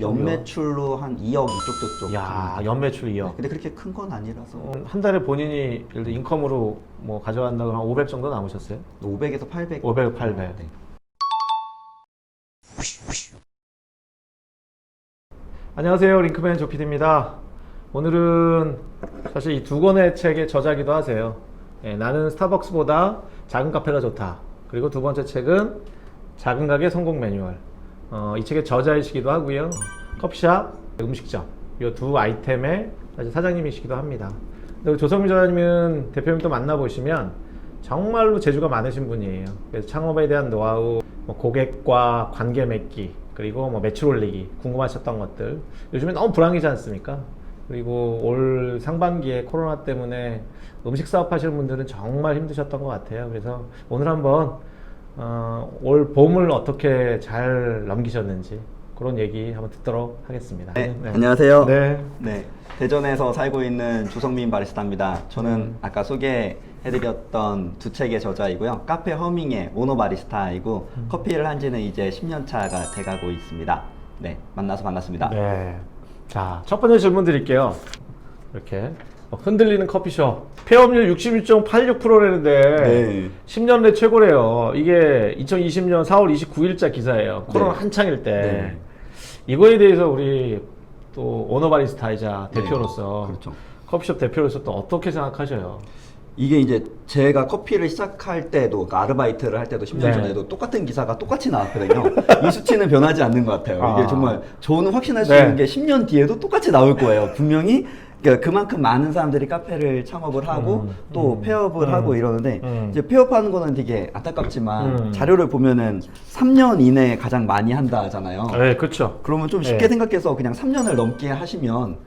연매출로 한 2억 이쪽 저쪽. 야. 연매출 2억. 근데 그렇게 큰 건 아니라서 어, 한 달에 본인이 예를 들어 인컴으로 뭐 가져간다고 하면 한500 정도 남으셨어요? 500에서 800. 500, 800. 네. 안녕하세요. 링크맨 조피디입니다. 오늘은 사실 이 두 권의 책의 저자기도 하세요. 예, 나는 스타벅스보다 작은 카페가 좋다. 그리고 두 번째 책은 작은 가게 성공 매뉴얼. 어, 이 책의 저자이시기도 하고요. 커피숍, 음식점. 이 두 아이템의 사실 사장님이시기도 합니다. 우리 조성민 저자님은 대표님 또 만나보시면 정말로 재주가 많으신 분이에요. 그래서 창업에 대한 노하우, 뭐 고객과 관계 맺기, 그리고 뭐 매출 올리기, 궁금하셨던 것들. 요즘에 너무 불황이지 않습니까? 그리고 올 상반기에 코로나 때문에 음식 사업 하시는 분들은 정말 힘드셨던 것 같아요. 그래서 오늘 한번 어, 올 봄을 어떻게 잘 넘기셨는지 그런 얘기 한번 듣도록 하겠습니다. 네, 안녕하세요. 네. 네, 대전에서 살고 있는 조성민 바리스타입니다. 저는 음. 아까 소개해드렸던 두 책의 저자이고요. 카페 허밍의 오너 바리스타이고 음. 커피를 한 지는 이제 10년 차가 돼가고 있습니다. 네, 만나서 반갑습니다. 네. 자, 첫 번째 질문 드릴게요. 이렇게 어, 흔들리는 커피숍 폐업률 61.86%라는데 네. 10년 내 최고래요. 이게 2020년 4월 29일자 기사예요. 코로나 네. 한창일 때. 네. 이거에 대해서 우리 또 오너바리스타이자 네. 대표로서 그렇죠. 커피숍 대표로서 또 어떻게 생각하셔요? 이게 이제 제가 커피를 시작할 때도 그러니까 아르바이트를 할 때도 10년 네. 전에도 똑같은 기사가 똑같이 나왔거든요. 이 수치는 변하지 않는 것 같아요. 아. 이게 정말 저는 확신할 수 네. 있는 게 10년 뒤에도 똑같이 나올 거예요. 분명히 그러니까 그만큼 많은 사람들이 카페를 창업을 하고 음, 또 음, 폐업을 음, 하고 이러는데 음. 이제 폐업하는 거는 되게 안타깝지만 음. 자료를 보면은 3년 이내에 가장 많이 한다 하잖아요. 네, 그렇죠. 그러면 좀 쉽게 네. 생각해서 그냥 3년을 넘게 하시면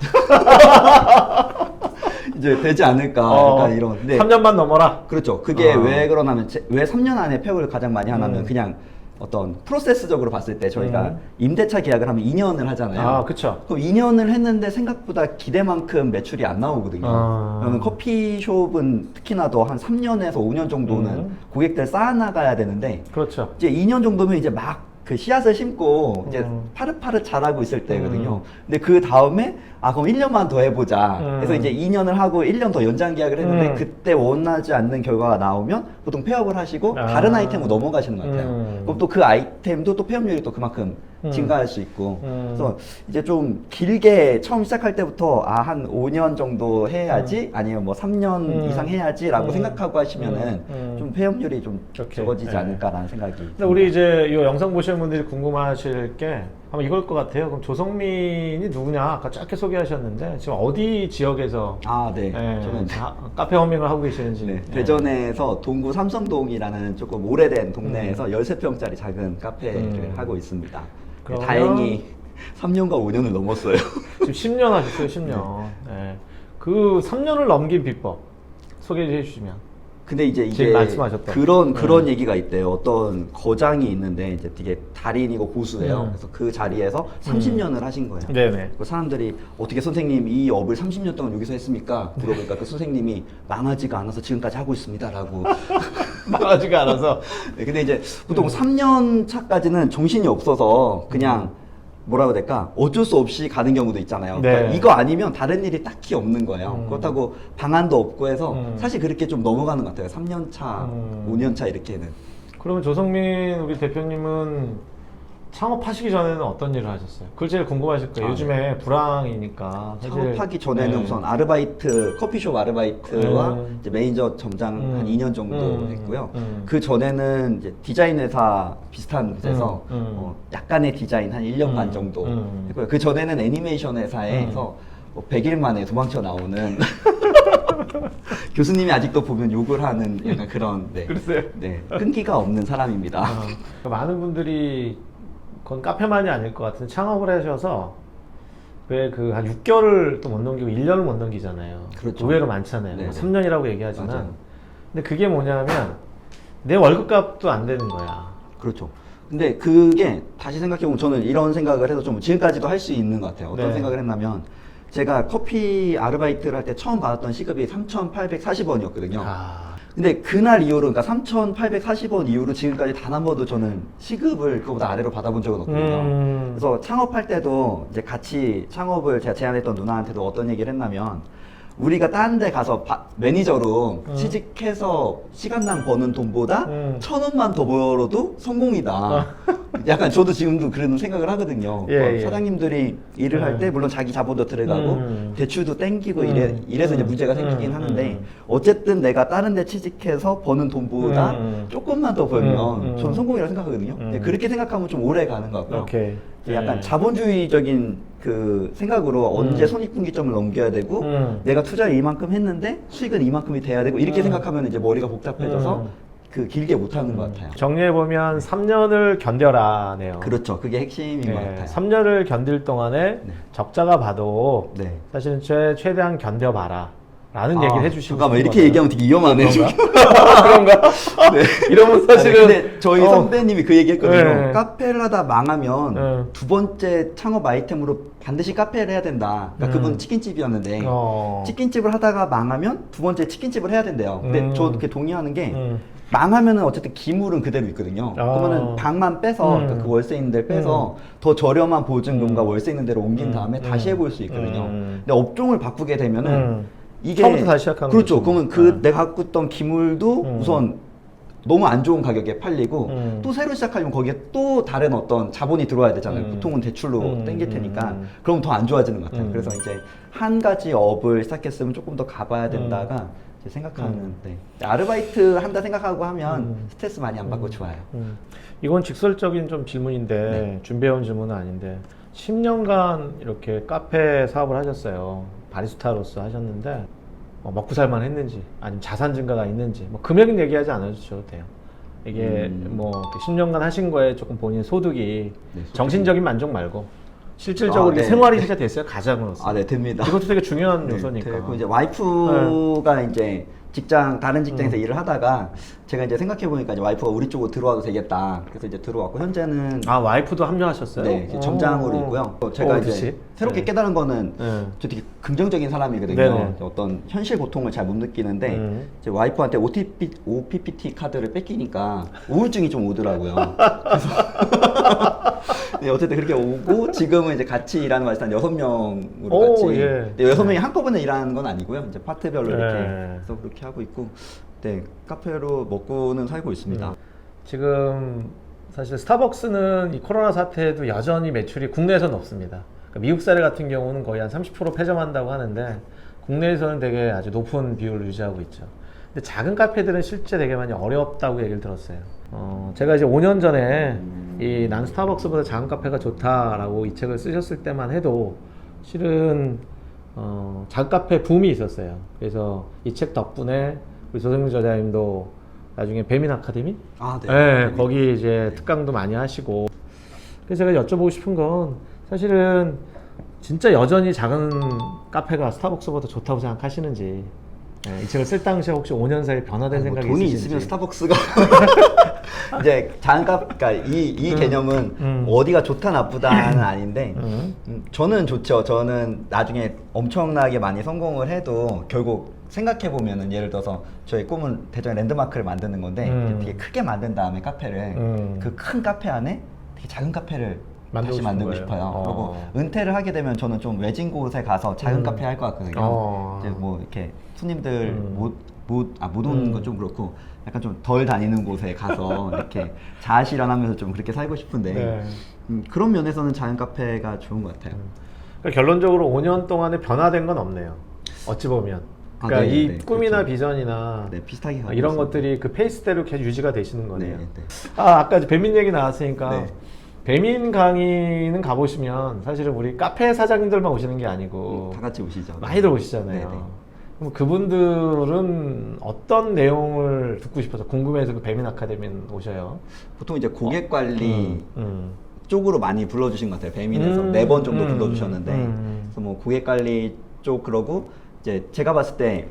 이제 되지 않을까 어, 약간 이런. 근데 3년만 넘어라. 그렇죠. 그게 아. 왜 그러냐면 제- 왜 3년 안에 폐업을 가장 많이 하냐면 음. 그냥 어떤 프로세스적으로 봤을 때 저희가 음. 임대차 계약을 하면 2년을 하잖아요. 아, 그쵸. 그럼 2년을 했는데 생각보다 기대만큼 매출이 안 나오거든요. 아. 그러면 커피숍은 특히나 더 한 3년에서 5년 정도는 음. 고객들 쌓아나가야 되는데 그렇죠. 이제 2년 정도면 이제 막 그 씨앗을 심고 이제 음. 파릇파릇 자라고 있을 때거든요. 근데 그 다음에 아 그럼 1년만 더 해보자. 음. 그래서 이제 2년을 하고 1년 더 연장 계약을 했는데 음. 그때 원하지 않는 결과가 나오면 보통 폐업을 하시고 아. 다른 아이템으로 넘어가시는 것 같아요. 음. 그럼 또 그 아이템도 또 폐업률이 또 그만큼 음. 증가할 수 있고. 음. 그래서 이제 좀 길게 처음 시작할 때부터 아 한 5년 정도 해야지 아니면 뭐 3년 음. 이상 해야지라고 음. 생각하고 하시면은 음. 음. 좀 폐업률이 좀 오케이. 적어지지 네. 않을까라는 생각이. 근데 우리 이제 이 영상 보시는 분들이 궁금하실 게 아마 이걸 것 같아요. 그럼 조성민이 누구냐? 아까 짧게 소개하셨는데 지금 어디 지역에서 아, 네. 예, 저는 자- 카페 허밍을 하고 계시는지. 네, 예. 대전에서 동구 삼성동이라는 조금 오래된 동네에서 13평짜리 작은 카페를 음. 하고 있습니다. 그러면- 다행히 3년과 5년을 넘었어요. 지금 10년 하셨어요, 10년. 예. 그 3년을 넘긴 비법 소개해 주시면. 근데 이제 이게 말씀하셨던. 그런 그런 네. 얘기가 있대요. 어떤 거장이 있는데 이제 되게 달인이고 고수예요. 음. 그래서 그 자리에서 30년을 하신 거예요. 네네. 그 사람들이 어떻게 선생님 이 업을 30년 동안 여기서 했습니까? 물어보니까 그 선생님이 망하지가 않아서 지금까지 하고 있습니다라고. 망하지가 않아서. 네, 근데 이제 보통 음. 3년 차까지는 정신이 없어서 그냥 뭐라고 해야 될까 어쩔 수 없이 가는 경우도 있잖아요. 그러니까 네. 이거 아니면 다른 일이 딱히 없는 거예요. 음. 그렇다고 방안도 없고 해서 음. 사실 그렇게 좀 넘어가는 것 같아요. 3년 차, 음. 5년 차 이렇게는. 그러면 조성민 우리 대표님은 창업하시기 전에는 어떤 일을 하셨어요? 그걸 제일 궁금하실 거예요. 아, 요즘에 불황이니까 사실- 창업하기 전에는 네. 우선 아르바이트 커피숍 아르바이트와 음. 이제 매니저 점장 음. 한 2년 정도 음. 했고요. 음. 그 전에는 이제 디자인 회사 비슷한 곳에서 음. 음. 어, 약간의 디자인 한 1년 반 음. 정도 음. 했고요. 그 전에는 애니메이션 회사에서 뭐 100일 만에 도망쳐 나오는 교수님이 아직도 보면 욕을 하는 약간 그런 네. 글쎄요. 네. 끈기가 없는 사람입니다. 어, 많은 분들이 그건 카페만이 아닐 것 같은데 창업을 하셔서 왜 그 한 6개월을 또 못 넘기고 1년을 못 넘기잖아요. 그렇죠. 의외로 많잖아요. 뭐 네네. 3년이라고 얘기하지만 맞아요. 근데 그게 뭐냐면 내 월급 값도 안 되는 거야. 그렇죠. 근데 그게 다시 생각해보면 저는 이런 생각을 해서 좀 지금까지도 할 수 있는 것 같아요. 어떤 네. 생각을 했냐면 제가 커피 아르바이트를 할 때 처음 받았던 시급이 3,840원이었거든요. 아, 근데 그날 이후로 그러니까 3,840원 이후로 지금까지 단 한 번도 저는 시급을 그거보다 아래로 받아본 적은 없거든요. 음. 그래서 창업할 때도 이제 같이 창업을 제가 제안했던 누나한테도 어떤 얘기를 했냐면 우리가 다른 데 가서 바- 매니저로 음. 취직해서 시간당 버는 돈보다 음. 천 원만 더 벌어도 성공이다. 약간 저도 지금도 그런 생각을 하거든요. 예, 어, 예. 사장님들이 일을 할때 음. 물론 자기 자본도 들어가고 음. 대출도 땡기고 음. 이래, 이래 서 이제 음. 문제가 생기긴 음. 하는데 음. 어쨌든 내가 다른 데 취직해서 버는 돈보다 음. 조금만 더 벌면 음. 음. 전 성공이라고 생각하거든요. 음. 그렇게 생각하면 좀 오래 가는 것 같고요. 오케이. 이제 약간 예. 자본주의적인 그 생각으로 언제 음. 손익분기점을 넘겨야 되고 음. 내가 투자를 이만큼 했는데 수익은 이만큼이 돼야 되고 이렇게 음. 생각하면 이제 머리가 복잡해져서 음. 그 길게 못 하는 것 같아요. 정리해 보면 3년을 견뎌라네요. 그렇죠. 그게 핵심인 것 예, 같아요. 3년을 견딜 동안에 네. 적자가 봐도 네. 사실은 최, 최대한 견뎌봐라. 라는 아, 얘기를 해주시고 잠깐만 이렇게. 얘기하면 되게 위험하네. 그런가? 네. 이러면 사실은 아니, 근데 저희 어, 선배님이 그 얘기했거든요. 네. 카페를 하다 망하면 네. 두 번째 창업 아이템으로 반드시 카페를 해야 된다. 그러니까 음. 그분 치킨집이었는데 어. 치킨집을 하다가 망하면 두 번째 치킨집을 해야 된대요. 근데 음. 저 그렇게 동의하는 게 음. 망하면은 어쨌든 기물은 그대로 있거든요. 아. 그러면은 방만 빼서 음. 그그 월세 있는 데를 빼서 더 저렴한 보증금과 음. 월세 있는 데로 옮긴 음. 다음에 음. 다시 해볼 수 있거든요. 음. 근데 업종을 바꾸게 되면은 음. 이게 처음부터 다시 시작하는 그렇죠. 거지. 그러면 그 음. 내가 갖고 있던 기물도 음. 우선 너무 안 좋은 가격에 팔리고 음. 또 새로 시작하려면 거기에 또 다른 어떤 자본이 들어와야 되잖아요. 음. 보통은 대출로 음. 땡길 테니까 음. 그럼 더 안 좋아지는 것 같아요. 음. 그래서 이제 한 가지 업을 시작했으면 조금 더 가봐야 된다가 이제 생각하는 네. 아르바이트 한다 생각하고 하면 음. 스트레스 많이 안 받고 좋아요. 음. 이건 직설적인 좀 질문인데 네. 준비해온 질문은 아닌데 10년간 이렇게 카페 사업을 하셨어요. 바리스타로서 하셨는데 어, 먹고 살만 했는지 아니면 자산 증가가 있는지 뭐 금액은 얘기하지 않으셔도 돼요. 이게 음. 뭐 10년간 하신 거에 조금 본인 소득이 네, 소득이. 정신적인 만족 말고 실질적으로 아, 네. 생활이 진짜 됐어요 가장으로서. 아, 네, 됩니다. 이것도 되게 중요한 네, 요소니까. 되고 이제 와이프가 이제 직장 다른 직장에서 음. 일을 하다가 제가 이제 생각해 보니까 이제 와이프가 우리 쪽으로 들어와도 되겠다. 그래서 이제 들어왔고 현재는 아 와이프도 합류하셨어요? 네, 이제 어. 점장으로 있고요. 또 제가 어, 이제 그치? 새롭게 네. 깨달은 거는 네. 저 되게 긍정적인 사람이거든요. 네네. 어떤 현실 고통을 잘 못 느끼는데 음. 제 와이프한테 OTP, OPPT 카드를 뺏기니까 우울증이 좀 오더라고요. 그래서 네, 어쨌든 그렇게 오고 지금은 이제 같이 일하는 마스터 한 여섯 명으로 오, 같이 예. 네, 여섯 명이 한꺼번에 일하는 건 아니고요. 이제 파트별로 이렇게 네. 해서 그렇게 하고 있고 네 카페로 먹고는 살고 있습니다. 음. 지금 사실 스타벅스는 이 코로나 사태에도 여전히 매출이 국내에서는 없습니다. 그러니까 미국 사례 같은 경우는 거의 한 30% 폐점한다고 하는데 국내에서는 되게 아주 높은 비율을 유지하고 있죠. 근데 작은 카페들은 실제 되게 많이 어렵다고 얘기를 들었어요. 어, 제가 이제 5년 전에 이 난 스타벅스보다 작은 카페가 좋다라고 이 책을 쓰셨을 때만 해도 실은 어, 작은 카페 붐이 있었어요. 그래서 이 책 덕분에 우리 조성민 저자님도 나중에 배민 아카데미 아 네, 거기 이제 특강도 많이 하시고. 그래서 제가 여쭤보고 싶은 건 사실은 진짜 여전히 작은 카페가 스타벅스보다 좋다고 생각하시는지. 네, 이 책을 쓸 당시에 혹시 5년 사이에 변화된 뭐 생각이 돈이 있으신지. 있으면 스타벅스가 이제 장갑 그러니까 이, 이 음, 개념은 음. 어디가 좋다 나쁘다는 아닌데 음. 음, 저는 좋죠. 저는 나중에 엄청나게 많이 성공을 해도 결국 생각해 보면은 예를 들어서 저희 꿈은 대전에 랜드마크를 만드는 건데 음. 되게 크게 만든 다음에 카페를 음. 그 큰 카페 안에 되게 작은 카페를 다시 만들고 거예요? 싶어요. 어. 그리고 은퇴를 하게 되면 저는 좀 외진 곳에 가서 작은 음. 카페 할 것 같거든요. 어. 이제 뭐 이렇게 손님들 음. 못못아못 오는 음. 건좀 그렇고 약간 좀 덜 다니는 곳에 가서 이렇게 자아실현하면서 좀 그렇게 살고 싶은데 네. 음, 그런 면에서는 작은 카페가 좋은 것 같아요. 그러니까 결론적으로 5년 동안에 변화된 건 없네요. 어찌 보면. 아, 그러니까 네, 이 네, 꿈이나 그렇죠. 비전이나 네, 비슷하게 가고 이런 있습니다. 것들이 그 페이스대로 계속 유지가 되시는 거네요. 네, 네. 아 아까 배민 얘기 나왔으니까 네. 배민 강의는 가보시면 사실은 우리 카페 사장님들만 오시는 게 아니고 다 같이 오시죠. 많이들 오시잖아요. 네, 네. 그럼 그분들은 어떤 내용을 듣고 싶어서 궁금해서 그 배민 아카데미 오셔요. 보통 이제 고객 관리 음, 음. 쪽으로 많이 불러주신 것 같아요. 배민에서 음, 네번 정도 음, 불러주셨는데 음. 그래서 뭐 고객 관리 쪽 그러고 이제 제가 봤을 때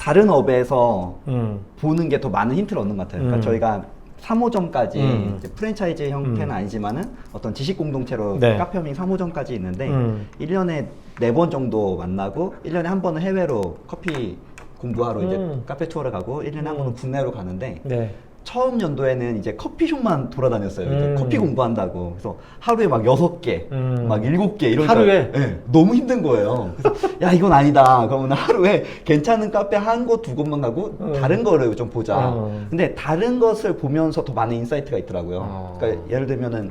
다른 업에서 음. 보는 게 더 많은 힌트를 얻는 것 같아요. 그러니까 음. 저희가 3호점까지 음. 이제 프랜차이즈 형태는 음. 아니지만은 어떤 지식 공동체로 네. 카페밍 3호점까지 있는데 음. 1년에 4번 정도 만나고 1년에 한 번은 해외로 커피 공부하러 이제 음. 카페 투어를 가고 1년에 한 음. 번은 국내로 가는데 네. 처음 연도에는 이제 커피숍만 돌아다녔어요. 이제 음. 커피 공부한다고. 그래서 하루에 막 여섯 개, 음. 막 일곱 개 이런 하루에? 네, 너무 힘든 거예요. 그래서 야 이건 아니다. 그러면 하루에 괜찮은 카페 한 곳 두 곳만 가고 음. 다른 거를 좀 보자. 어. 근데 다른 것을 보면서 더 많은 인사이트가 있더라고요. 어. 그러니까 예를 들면은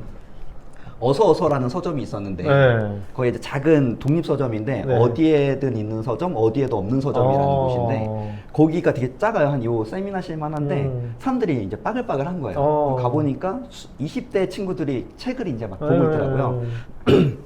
어서 어서라는 서점이 있었는데 네. 거기 이제 작은 독립 서점인데 네. 어디에든 있는 서점, 어디에도 없는 서점이라는 어. 곳인데 거기가 되게 작아요. 한 요 세미나실 만 한데 음. 사람들이 이제 빠글빠글한 거예요. 어. 가보니까 20대 친구들이 책을 이제 막 보고 있더라고요. 음.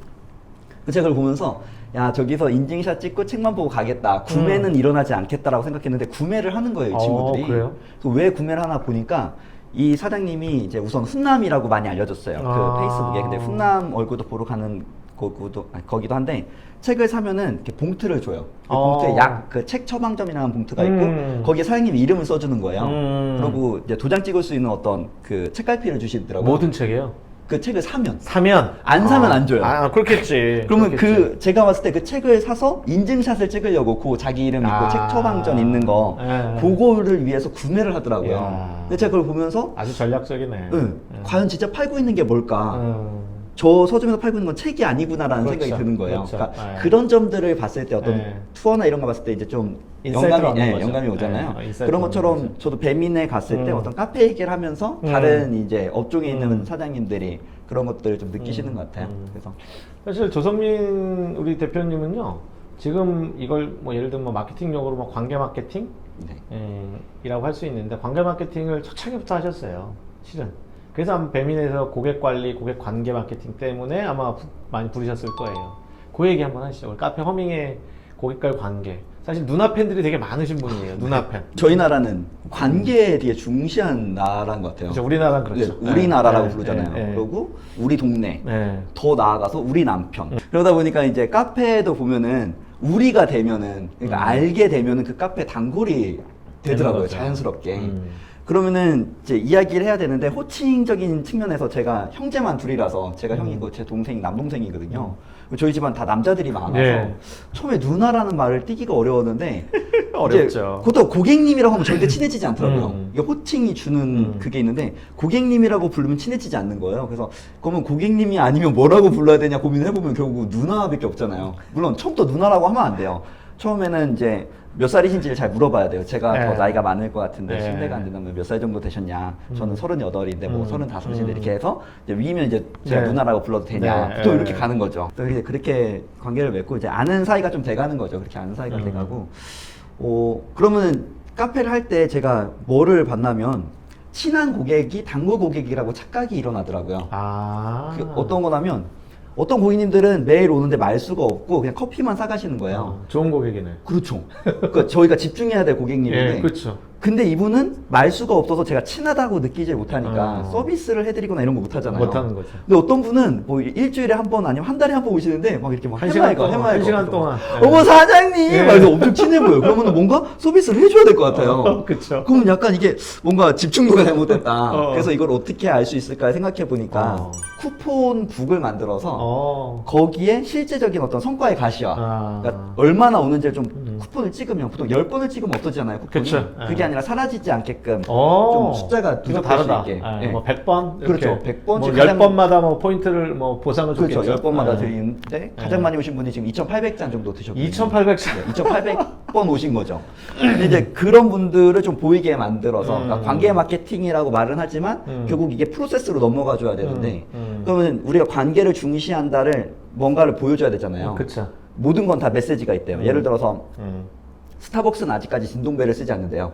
그 책을 보면서 야 저기서 인증샷 찍고 책만 보고 가겠다. 구매는 일어나지 않겠다라고 생각했는데 구매를 하는 거예요, 이 어, 친구들이. 그래요? 그래서 왜 구매를 하나 보니까 이 사장님이 이제 우선 훈남이라고 많이 알려졌어요. 아. 그 페이스북에. 근데 훈남 얼굴도 보러 가는 거기도, 아니, 거기도 한데 책을 사면은 이렇게 봉투를 줘요. 그 어. 봉투에 약 그 책 처방점이라는 봉투가 있고 음. 거기에 사장님 이름을 써주는 거예요. 음. 그리고 이제 도장 찍을 수 있는 어떤 그 책갈피를 주시더라고요. 모든 책이요? 그 책을 사면 사면 안 사면 안 줘요. 아, 그렇겠지. 그러면 그렇겠지. 그 제가 봤을 때 그 책을 사서 인증샷을 찍으려고 그 자기 이름 있고 아. 책 처방전 있는 거 예. 그거를 위해서 구매를 하더라고요. 이야. 근데 제가 그걸 보면서 아주 전략적이네. 응, 예. 과연 진짜 팔고 있는 게 뭘까? 음. 저 서점에서 팔고 있는 건 책이 아니구나라는 그렇죠. 생각이 드는 거예요. 그렇죠. 그러니까 예. 그런 점들을 봤을 때 어떤 예. 투어나 이런 거 봤을 때 이제 좀 영감이 예, 거죠. 영감이 오잖아요. 예, 인사이트가 그런 것처럼 거죠. 저도 배민에 갔을 때 음. 어떤 카페 얘기를 하면서 음. 다른 이제 업종에 있는 음. 사장님들이 그런 것들을 좀 느끼시는 음. 것 같아요. 음. 그래서 사실 조성민 우리 대표님은요. 지금 이걸 뭐 예를 들면 뭐 마케팅용으로 뭐 관계 마케팅 네. 예, 이라고 할 수 있는데 관계 마케팅을 초창기부터 하셨어요. 실은. 그래서 아마 배민에서 고객 관리, 고객 관계 마케팅 때문에 아마 부- 많이 부르셨을 거예요. 그 얘기 한번 하시죠. 카페 허밍의 고객과의 관계. 사실 누나 팬들이 되게 많으신 분이에요. 누나 팬. 저희 나라는 관계에 되게 중시한 나라인 것 같아요. 그렇죠. 우리나라는 그렇죠. 네, 우리나라라고 네, 부르잖아요. 네, 네. 그리고 우리 동네. 네. 더 나아가서 우리 남편. 음. 그러다 보니까 이제 카페에도 보면은 우리가 되면은 그러니까 음. 알게 되면은 그 카페 단골이 되더라고요. 거죠. 자연스럽게. 음. 그러면은 이제 이야기를 해야 되는데 호칭적인 측면에서 제가 형제만 둘이라서 제가 음. 형이고 제 동생이 남동생이거든요. 저희 집안 다 남자들이 많아서 네. 처음에 누나라는 말을 띠기가 어려웠는데 어렵죠. 그것도 고객님이라고 하면 절대 친해지지 않더라고요. 음. 이게 호칭이 주는 음. 그게 있는데 고객님이라고 부르면 친해지지 않는 거예요. 그래서 그러면 고객님이 아니면 뭐라고 불러야 되냐 고민을 해보면 결국 누나밖에 없잖아요. 물론 처음부터 누나라고 하면 안 돼요. 처음에는 이제 몇 살이신지를 잘 물어봐야 돼요. 제가 네. 더 나이가 많을 것 같은데 네. 신뢰가 안 된다면 몇 살 정도 되셨냐? 저는 음. 서른여덟인데 뭐 음. 서른다섯인데 음. 이렇게 해서 이제 위면 이제 제가 네. 누나라고 불러도 되냐? 네. 또 네. 이렇게 가는 거죠. 또 이렇게 그렇게 관계를 맺고 이제 아는 사이가 좀 돼가는 거죠. 그렇게 아는 사이가 음. 돼가고 어, 그러면은 카페를 할 때 제가 뭐를 봤냐면 친한 고객이 단골 고객이라고 착각이 일어나더라고요. 아. 그 어떤 거냐면 어떤 고객님들은 매일 오는데 말 수가 없고 그냥 커피만 사가시는 거예요. 어, 좋은 고객이네. 그렇죠. 그러니까 저희가 집중해야 될 고객님인데 예, 그렇죠. 근데 이분은 말 수가 없어서 제가 친하다고 느끼질 못하니까 어. 서비스를 해드리거나 이런 거 못하잖아요. 못하는 거죠. 근데 어떤 분은 뭐 일주일에 한 번 아니면 한 달에 한 번 오시는데 막 이렇게 막한 시간 해맑아, 해맑아. 한 시간 동안. 어머 예. 사장님! 예. 막 이래서 엄청 친해 보여. 그러면 뭔가 서비스를 해줘야 될 것 같아요. 그쵸. 그러면 약간 이게 뭔가 집중도가 잘못됐다. 어. 그래서 이걸 어떻게 알 수 있을까 생각해 보니까 어. 쿠폰 북을 만들어서 어. 거기에 실제적인 어떤 성과의 가시화. 아. 그러니까 얼마나 오는지를 좀 음. 쿠폰을 찍으면 보통 10번을 찍으면 없어지잖아요. 쿠폰이. 그쵸. 그게 예. 아니라 사라지지 않게끔 어. 좀 숫자가 이거 누적될 다르다. 수 있게. 아, 예. 뭐 100번? 그렇죠. 100번 뭐씩 10번마다 뭐 포인트를 뭐 보상을 그렇죠. 줬겠죠. 10번마다 예. 드리는데 가장 많이 오신 분이 지금 2,800잔 정도 드셨거든요. 2800 장. 2,800 번 오신 거죠. 이제 그런 분들을 좀 보이게 만들어서 음. 그러니까 관계 마케팅이라고 말은 하지만 음. 결국 이게 프로세스로 넘어가 줘야 되는데 음, 음. 그러면 우리가 관계를 중시한다를 뭔가를 보여줘야 되잖아요. 그쵸. 모든 건 다 메시지가 있대요. 음. 예를 들어서 음. 스타벅스는 아직까지 진동벨을 쓰지 않는데요.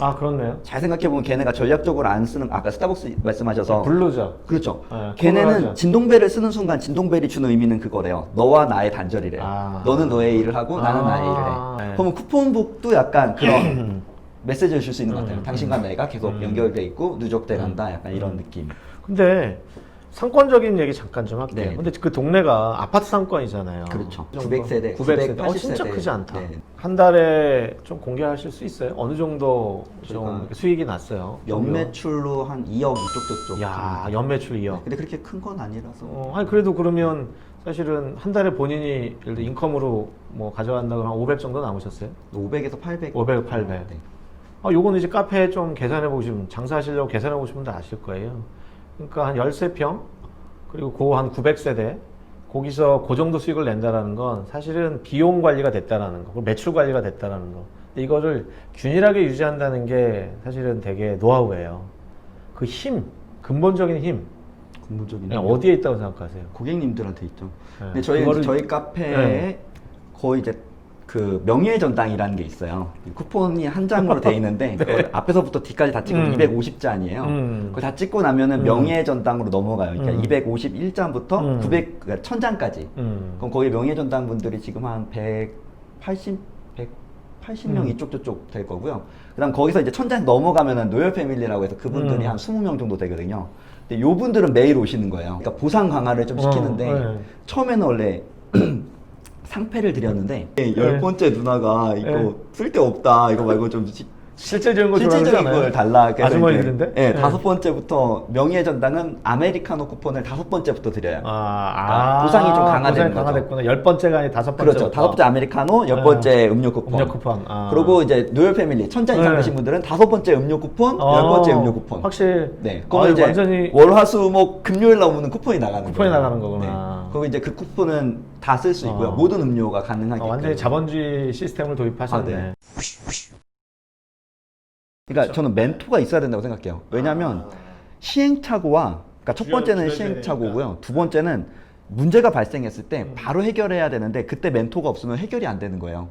아, 그렇네요. 잘 생각해 보면 걔네가 전략적으로 안 쓰는 아까 스타벅스 말씀하셔서 블루죠. 그렇죠. 네, 걔네는 코너하죠. 진동벨을 쓰는 순간 진동벨이 주는 의미는 그거래요. 너와 나의 단절이래요. 아. 너는 너의 일을 하고 나는 아. 나의 일을 해. 네. 그러면 쿠폰북도 약간 그런 메시지를 줄 수 있는 것 같아요. 음. 당신과 내가 계속 음. 연결돼 있고 누적돼 간다. 약간 이런 음. 느낌. 근데 상권적인 얘기 잠깐 좀 할게요. 네. 근데 그 동네가 아파트 상권이잖아요. 그렇죠. 이 정도? 900세대, 900세대. 어, 980 진짜 세대. 크지 않다. 네. 한 달에 좀 공개하실 수 있어요? 어느 정도 좀 저희가 수익이 났어요? 연매출로 한 2억 이쪽 저쪽. 야, 연매출 2억. 근데 그렇게 큰 건 아니라서. 어, 아니 그래도 그러면 사실은 한 달에 본인이 예를 들어 인컴으로 뭐 가져간다 그러면 500 정도 남으셨어요? 500에서 800. 500, 800. 네. 아, 요거는 이제 카페 좀 계산해 보시면 장사하시려고 계산해 보시면 다 아실 거예요. 그러니까 한 13평 그리고 그한 900세대 거기서 그 정도 수익을 낸다라는 건 사실은 비용 관리가 됐다라는 거, 매출 관리가 됐다라는 거. 이거를 균일하게 유지한다는 게 사실은 되게 노하우예요. 그 힘, 근본적인 힘, 근본적인. 힘이요. 어디에 있다고 생각하세요? 고객님들한테 있죠. 네. 근데 저희 그거를- 저희 카페에 네. 거의 이제 그 명예 전당이라는 게 있어요. 쿠폰이 한 장으로 돼 있는데 그걸 앞에서부터 뒤까지 다 찍고 음. 250잔이에요. 음. 그걸 다 찍고 나면은 음. 명예 전당으로 넘어가요. 그러니까 음. 251잔부터 음. 900 그러니까 1000잔까지. 음. 그럼 거기 명예 전당 분들이 지금 한 180, 180명 음. 이쪽 저쪽 될 거고요. 그다음 거기서 이제 천장 넘어가면은 노열 패밀리라고 해서 그분들이 음. 한 20명 정도 되거든요. 근데 요 분들은 매일 오시는 거예요. 그러니까 보상 강화를 좀 어, 시키는데 네. 처음에는 원래 상패를 드렸는데 열 네. 번째 누나가 이거 네. 쓸데없다 이거 말고 좀 시- 실질적인 거 실질적인 좋아하잖아요. 걸 달라. 그래서 아주머니들인데? 이제, 예, 네. 다섯 번째부터 명예 전당은 아메리카노 쿠폰을 다섯 번째부터 드려요. 아, 그러니까 아, 보상이 좀 강화된 보상이 거죠. 강화됐구나. 열 번째가 아니 다섯 번째. 그렇죠. 다섯 번째 아메리카노, 열 네. 번째 음료 쿠폰. 음료 쿠폰. 아. 그리고 이제 노열 패밀리 천장 이상 네. 되신 분들은 다섯 번째 음료 쿠폰, 어, 열 번째 음료 쿠폰. 확실히. 네. 아, 그거 이제 완전히 월화수목 금요일 나오면 쿠폰이 나가는 쿠폰이 거예요. 나가는 거구나. 네. 그리고 이제 그 쿠폰은 다 쓸 수 있고요. 어. 모든 음료가 가능하게. 아, 완전히 자본주의 시스템을 도입하셨네. 아, 네. 그러니까 저는 멘토가 있어야 된다고 생각해요. 왜냐하면 시행착오와 그러니까 첫 줄여- 번째는 시행착오고요. 두 번째는 문제가 발생했을 때 바로 해결해야 되는데 그때 멘토가 없으면 해결이 안 되는 거예요.